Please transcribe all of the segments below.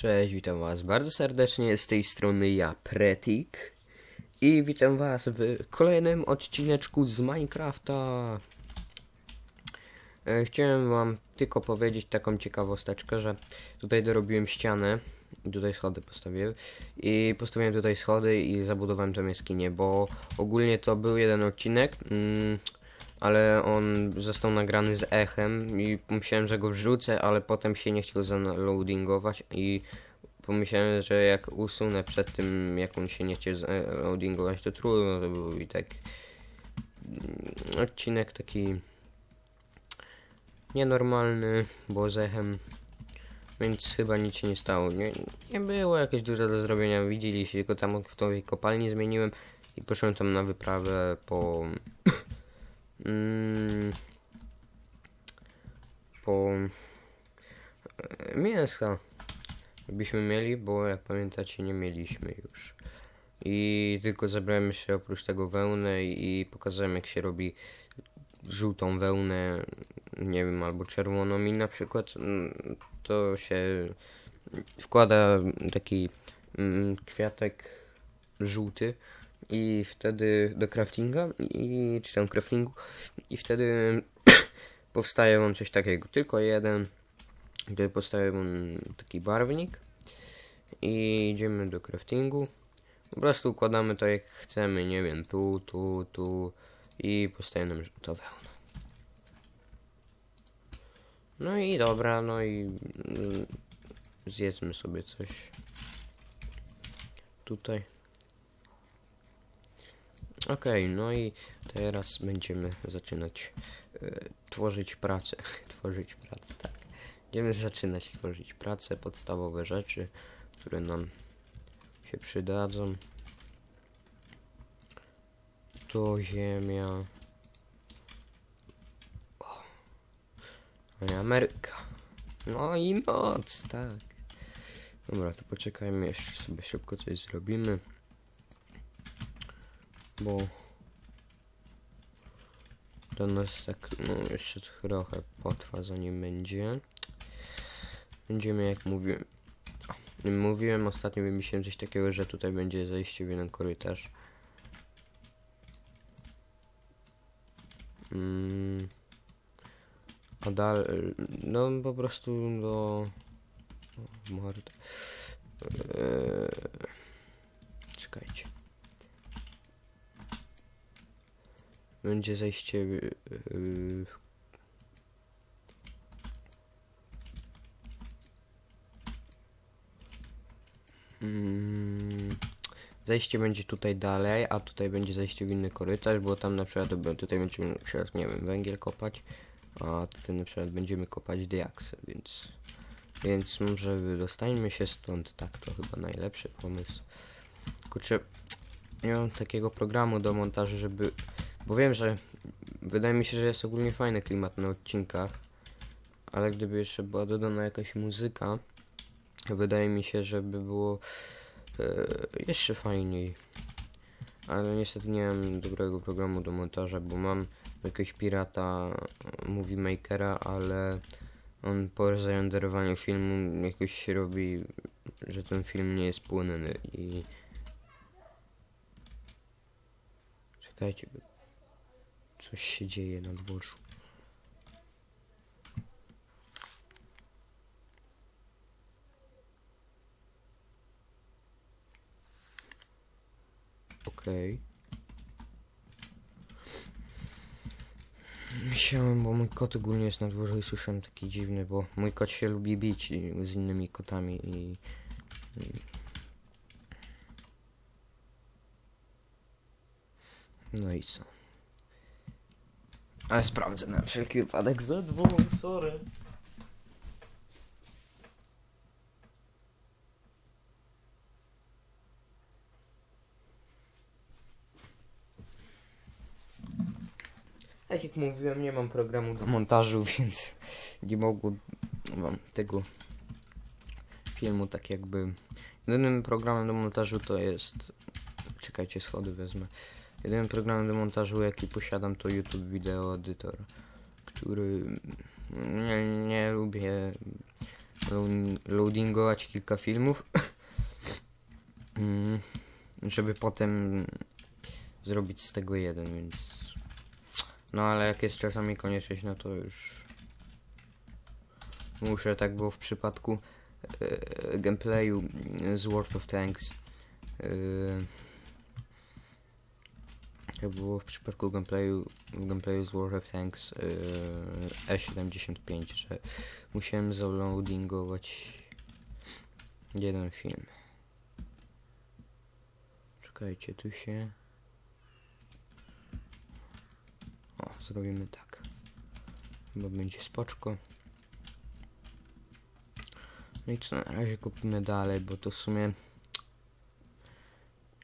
Cześć, witam was bardzo serdecznie, z tej strony ja, Pretik. I witam was w kolejnym odcineczku z Minecrafta. E, Chciałem wam tylko powiedzieć taką ciekawosteczkę, że tutaj dorobiłem ścianę i tutaj schody postawiłem. I postawiłem tutaj schody i zabudowałem tą jaskinię, bo ogólnie to był jeden odcinek, mm, ale on został nagrany z echem i myślałem, że go wrzucę, ale potem się nie chciał zaloadingować i pomyślałem, że jak usunę przed tym, jak on się nie chciał zaloadingować, to trudno to był i tak mm, odcinek taki nienormalny, bo z echem, więc chyba nic się nie stało. Nie, nie było jakieś dużo do zrobienia, widzieliście, tylko tam w tej kopalni zmieniłem i poszedłem tam na wyprawę po Mm, po e, mięsa byśmy mieli, bo jak pamiętacie nie mieliśmy już. I tylko zabrałem jeszcze oprócz tego wełnę i pokazałem jak się robi żółtą wełnę, nie wiem, albo czerwoną i na przykład mm, to się wkłada taki mm, kwiatek żółty i wtedy do craftinga i czy tam craftingu i wtedy powstaje on coś takiego, tylko jeden gdy powstaje on taki barwnik i idziemy do craftingu. Po prostu układamy to jak chcemy, nie wiem, tu, tu, tu i powstaje nam to wełna. No i dobra, no i mm, zjedzmy sobie coś tutaj Okej, no i teraz będziemy zaczynać e, tworzyć pracę. tworzyć pracę, tak. Będziemy zaczynać tworzyć pracę, podstawowe rzeczy, które nam się przydadzą. To ziemia. O. Ameryka. No i noc, tak. Dobra, to poczekajmy, jeszcze sobie szybko coś zrobimy bo to nas tak, no jeszcze trochę potrwa zanim będzie. Będziemy jak mówiłem, mówiłem ostatnio wymyśliłem coś takiego, że tutaj będzie zejście w jeden korytarz. Mm. A dalej, no po prostu do... Mord. Eee, czekajcie. Będzie zejście yy, yy, mm, zejście będzie tutaj dalej, a tutaj będzie zejście w inny korytarz, bo tam na przykład tutaj będziemy na przykład, nie wiem, węgiel kopać, a tutaj na przykład będziemy kopać diaksy, więc więc może wydostańmy się stąd, tak, to chyba najlepszy pomysł. Kurczę, nie mam takiego programu do montażu, żeby bo wiem, że wydaje mi się, że jest ogólnie fajny klimat na odcinkach, ale gdyby jeszcze była dodana jakaś muzyka, wydaje mi się, że by było e, jeszcze fajniej. Ale niestety nie mam dobrego programu do montaża, bo mam jakiegoś pirata Movie Makera, ale on po zarenderowaniu filmu jakoś się robi, że ten film nie jest płynny i czekajcie, Coś się dzieje na dworzu. Okej. Okay. Myślałem, bo mój kot ogólnie jest na dworze i słyszałem taki dziwny, bo mój kot się lubi bić z innymi kotami i... No i co? Ale sprawdzę na wszelki wypadek za dwóch, sorry. Tak jak mówiłem, nie mam programu do montażu, więc nie mogłem wam tego filmu tak jakby... Jedynym programem do montażu to jest... Czekajcie, schody wezmę. Jedynym programem do montażu jaki posiadam to YouTube Video Editor, który nie, nie lubię load- loadingować kilka filmów, Mm, żeby potem zrobić z tego jeden, więc... No ale jak jest czasami konieczność, no to już... Muszę, tak było w przypadku e, gameplayu z World of Tanks. E, jak było w przypadku gameplayu, gameplayu z World of Tanks e, E75, że musiałem zaloadingować jeden film. Czekajcie, tu się... O, zrobimy tak. Chyba będzie spoczko. No i co, na razie kupimy dalej, bo to w sumie...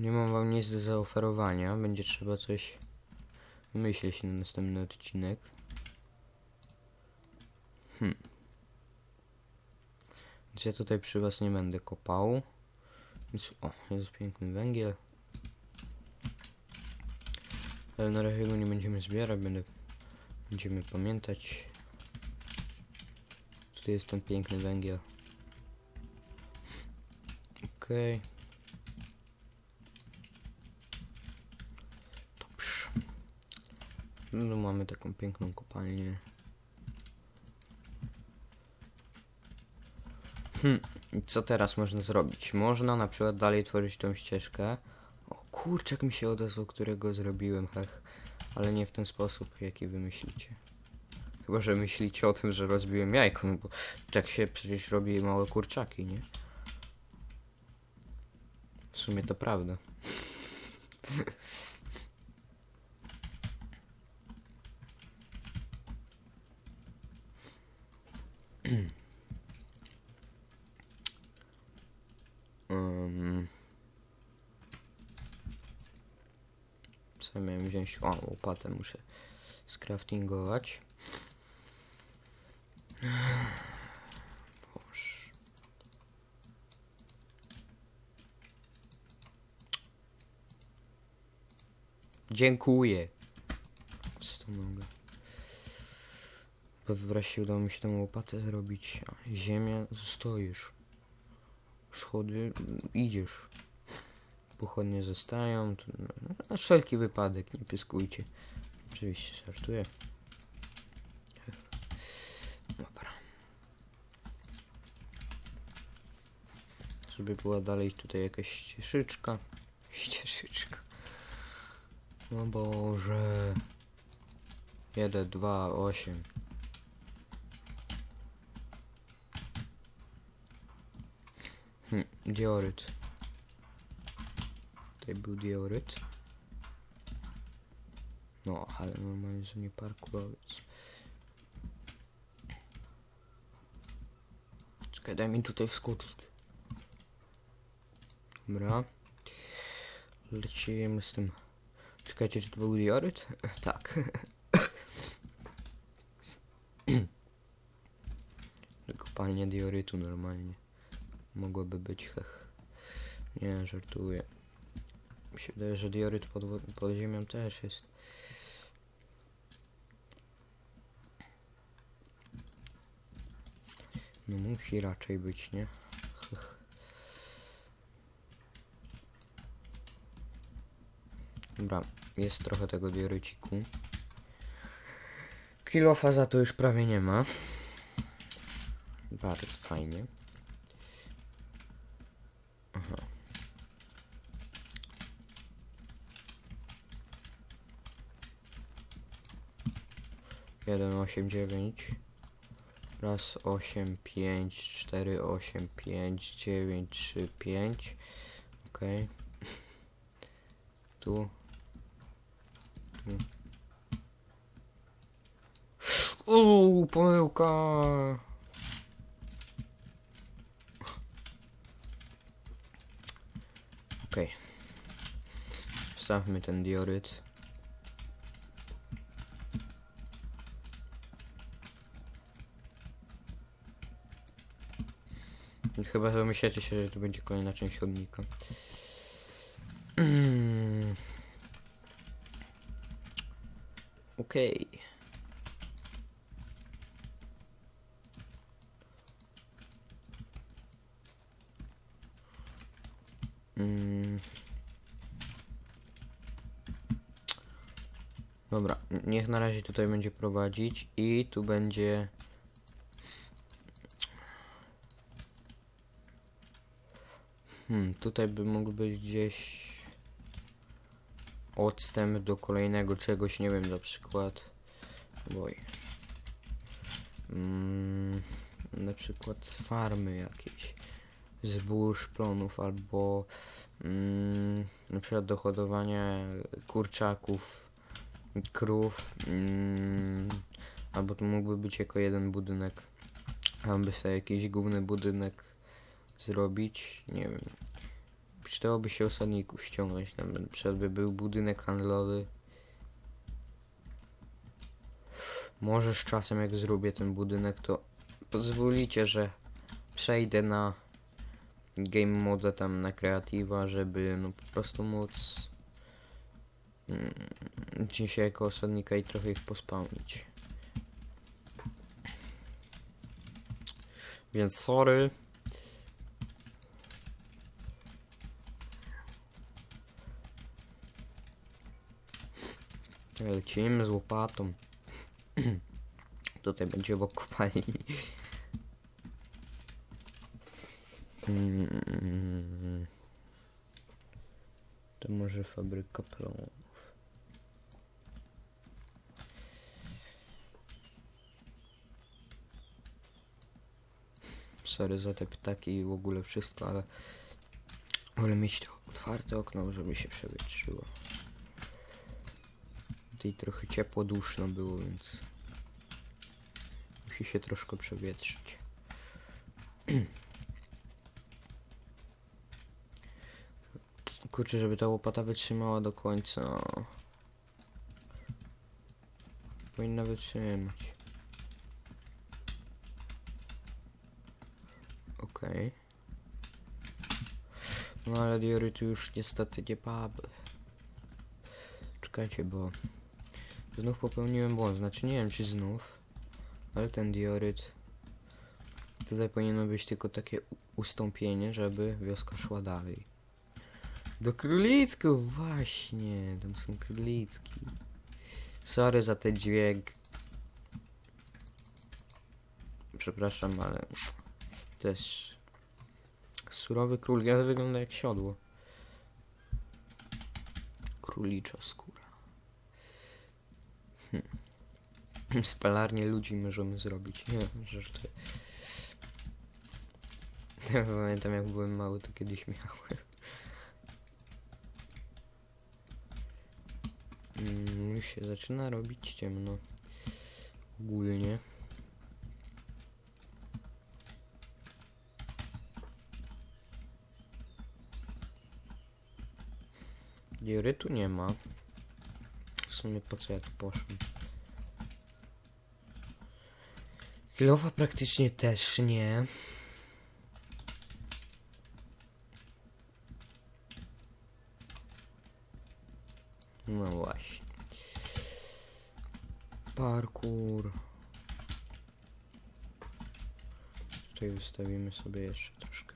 Nie mam wam nic do zaoferowania. Będzie trzeba coś myśleć na następny odcinek. Hmm. Więc ja tutaj przy was nie będę kopał. Więc, o, jest piękny węgiel. Ale na razie go nie będziemy zbierać, będę, będziemy pamiętać. Tutaj jest ten piękny węgiel. Okej. Dobrze. No mamy taką piękną kopalnię. I co teraz można zrobić? Można na przykład dalej tworzyć tą ścieżkę. O kurczak mi się odezwał, którego zrobiłem, hech. Ale nie w ten sposób, jaki wy myślicie. Chyba, że myślicie o tym, że rozbiłem jajko, no bo tak się przecież robi małe kurczaki, nie? W sumie to prawda. Um, co miałem wziąć? O, łopatę muszę skraftingować. Boże. Dziękuję. Co to mogę? Wreszcie udało mi się tą łopatę zrobić. Ziemia, stoisz. Schody, idziesz. Pochodnie zostają. To, no, na wszelki wypadek, nie pyskujcie. Oczywiście żartuję. Dobra. Żeby była dalej tutaj jakaś ścieżyczka. Ścieżyczka. O Boże. 1, 2, 8. Hm, dioryt. Tutaj był dioryt. No, ale normalnie, że nie parkurowiec. Czekaj, daj mi tutaj wskoczyć. Dobra. Lecimy z tym. Czekajcie, czy to był dioryt? Tak. Kopalnia diorytu normalnie. Mogłoby być hech. Nie, żartuję. Mi się wydaje, że dioryt pod, pod ziemią też jest. No musi raczej być, nie? Hech. Dobra, jest trochę tego dioryciku. Kilofa za to już prawie nie ma. Bardzo fajnie. 1, 8, 9. Raz, 8, 5, 4, 8, 5, 9, 3, 5. Ok. Tu. Uuu, pomyłka! Okej. Wstawmy ten dioryt. Chyba domyślacie się, że to będzie kolejna część chodnika. Okej. Okay. Dobra, niech na razie tutaj będzie prowadzić i tu będzie Hmm, tutaj by mógł być gdzieś odstęp do kolejnego czegoś, nie wiem, na przykład. Boj. Mm, na przykład farmy jakieś zbóż, plonów albo mm, na przykład do hodowania kurczaków, krów, mm, albo to mógłby być jako jeden budynek, aby sobie jakiś główny budynek zrobić, nie wiem. Przydałoby się osadników ściągnąć, na przykład by był budynek handlowy. Może z czasem jak zrobię ten budynek, to pozwolicie, że przejdę na game moda tam na kreatywa, żeby no po prostu móc mm, się jako osadnika i trochę ich pospałnić. Więc sorry. Lecimy z łopatą. Tutaj będzie obok. Mm. To może fabryka plonów. Sorry za te ptaki i w ogóle wszystko, ale wolę mieć to otwarte okno, żeby się przewietrzyło. Tutaj trochę ciepło, duszno było, więc musi się troszkę przewietrzyć. Kurczę, żeby ta łopata wytrzymała do końca. Powinna wytrzymać. Okej. No ale dioryty już niestety nie mamy. Czekajcie, bo znów popełniłem błąd. Znaczy nie wiem czy znów, ale ten dioryt tutaj powinno być tylko takie ustąpienie, żeby wioska szła dalej. Do królicków, właśnie. Tam są królicki. Sorry za ten dźwięk. Przepraszam, ale też surowy król. Ja wygląda jak siodło. Królicza skóra. Hm. Spalarnię ludzi możemy zrobić. Nie, żarty. Ja pamiętam jak byłem mały, to kiedyś miałem. Mm, Już się zaczyna robić ciemno. Ogólnie. Diorytu nie ma. Sumie po co ja tu poszłem? Kilofa praktycznie też nie. No właśnie. Parkour. Tutaj wystawimy sobie jeszcze troszkę.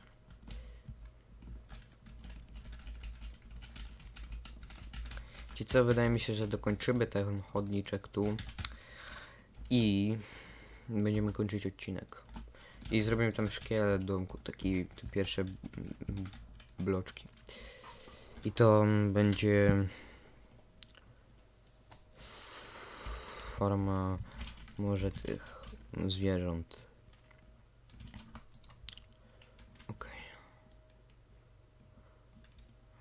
Ci co, wydaje mi się, że dokończymy ten chodniczek tu i będziemy kończyć odcinek. I zrobimy tam szkielet domku, taki te pierwsze bloczki. I to będzie forma może tych zwierząt. Okej.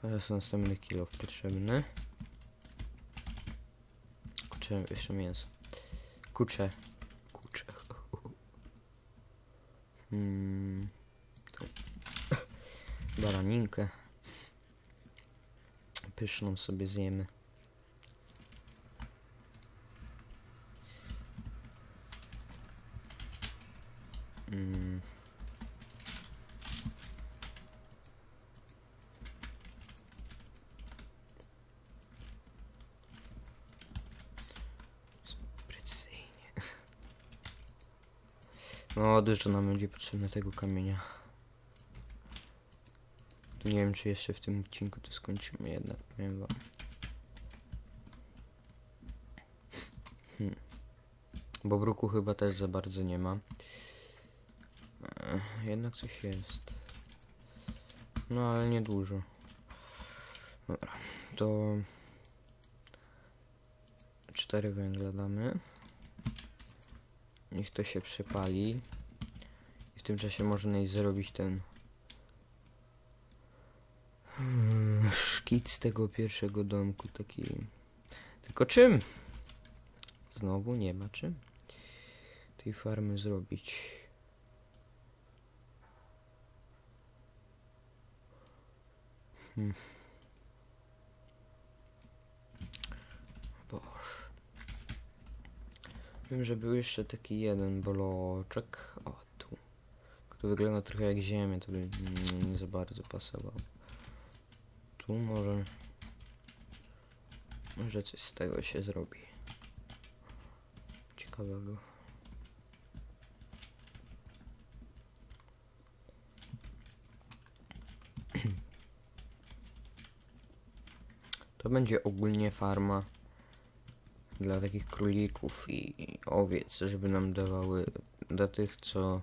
Teraz następny kilo potrzebny. Kurczę, jeszcze mięso. Kurczę. Kurczę. Hmm. Baraninkę. Pyszną sobie zjemy. Mm. Precyzyjnie. No, dużo nam będzie potrzebne tego kamienia. Nie wiem, czy jeszcze w tym odcinku to skończymy jednak, powiem wam. Hmm. Bo bruku chyba też za bardzo nie ma. Ech, jednak coś jest. No ale niedużo. Dobra, to cztery węgla damy. Niech to się przepali. I w tym czasie można iść zrobić ten mm, szkic tego pierwszego domku, taki... Tylko czym? Znowu nie ma czym tej farmy zrobić. Hmm. Wiem, że był jeszcze taki jeden bloczek. O, tu. Który wygląda trochę jak ziemia, to by nie za bardzo pasował. Tu może... Może coś z tego się zrobi. Ciekawego. To będzie ogólnie farma dla takich królików i owiec, żeby nam dawały dla tych, co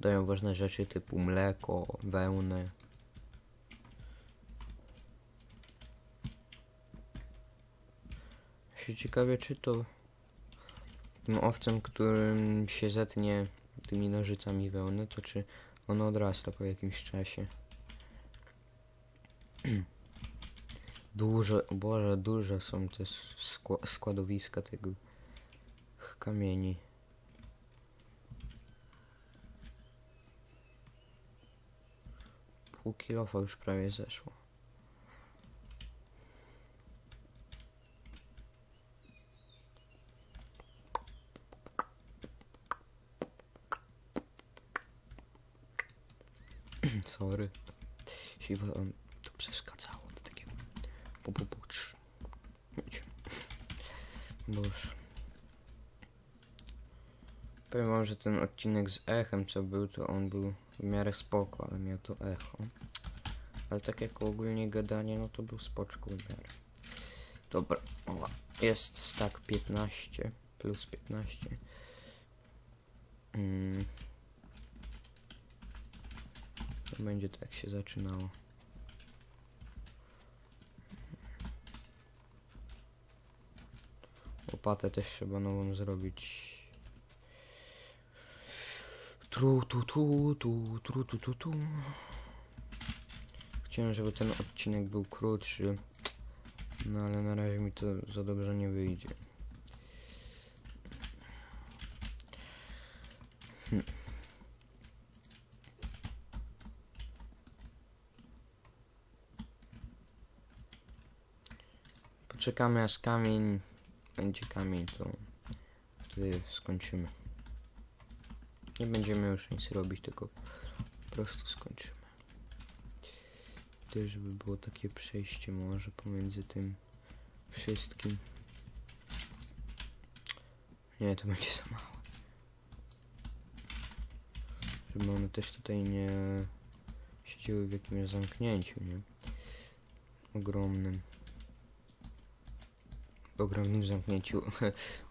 dają ważne rzeczy typu mleko, wełnę. Się ciekawie, czy to tym owcem, którym się zetnie tymi nożycami wełny, to czy ono odrasta po jakimś czasie. Duże, Boże, duże są te skła- składowiska tego kamieni. Pół kilofa już prawie zeszło. Sorry. Jeśli wam to przeszkadzało, to takie po po trz. Wiecie. Boże. Powiem wam, że ten odcinek z echem co był, to on był w miarę spoko, ale miał to echo. Ale tak jak ogólnie gadanie, no to był spoczko w miarę. Dobra, o, jest stack 15, plus 15. Mm. To będzie tak się zaczynało. Łopatę też trzeba nową zrobić. Tru tu tu tu tru tu tu tu. Chciałem, żeby ten odcinek był krótszy. No ale na razie mi to za dobrze nie wyjdzie. Hm. Poczekamy aż kamień będzie kamień, to wtedy skończymy. Nie będziemy już nic robić, tylko po prostu skończymy. Też żeby było takie przejście może pomiędzy tym wszystkim. Nie, to będzie za mało. Żeby one też tutaj nie siedziały w jakimś zamknięciu, nie? Ogromnym. Ogromnym zamknięciu.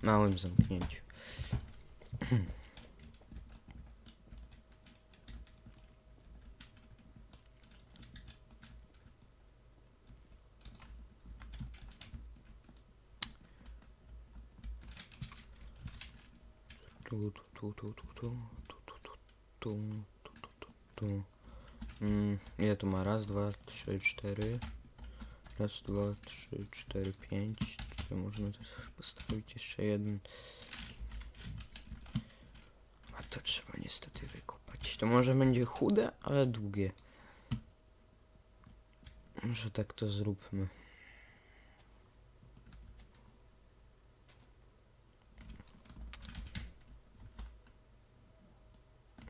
Małym zamknięciu. Tu, tu, tu, tu, tu, tu, tu, tu, tu, tu, tu, tu, tu. Mm, ile tu ma? Raz, dwa, trzy, cztery. Raz, dwa, trzy, cztery, pięć. Tutaj można też postawić jeszcze jeden. A to trzeba niestety wykopać. To może będzie chude, ale długie. Może tak to zróbmy.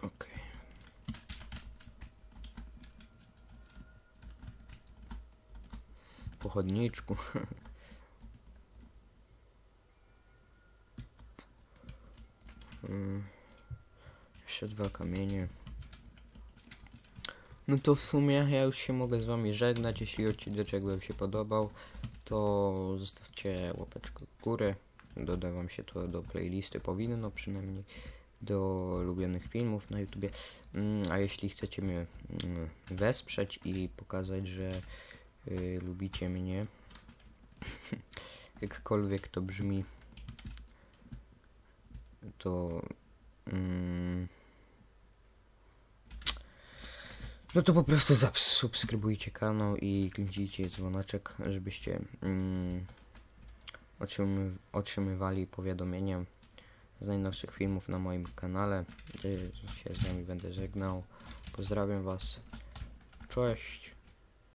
Okej. Po chodniczku. Mm, Jeszcze dwa kamienie. No to w sumie ja już się mogę z wami żegnać. Jeśli odcinek wam się podobał, to zostawcie łapeczkę w górę. Doda wam się to do playlisty, powinno przynajmniej do ulubionych filmów na YouTubie. Mm, A jeśli chcecie mnie mm, wesprzeć i pokazać, że y, lubicie mnie, jakkolwiek to brzmi, to mm, no to po prostu subskrybujcie kanał i kliknijcie dzwoneczek, żebyście mm, otrzymy, otrzymywali powiadomienia z najnowszych filmów na moim kanale. Y, się z wami będę żegnał. Pozdrawiam was. Cześć.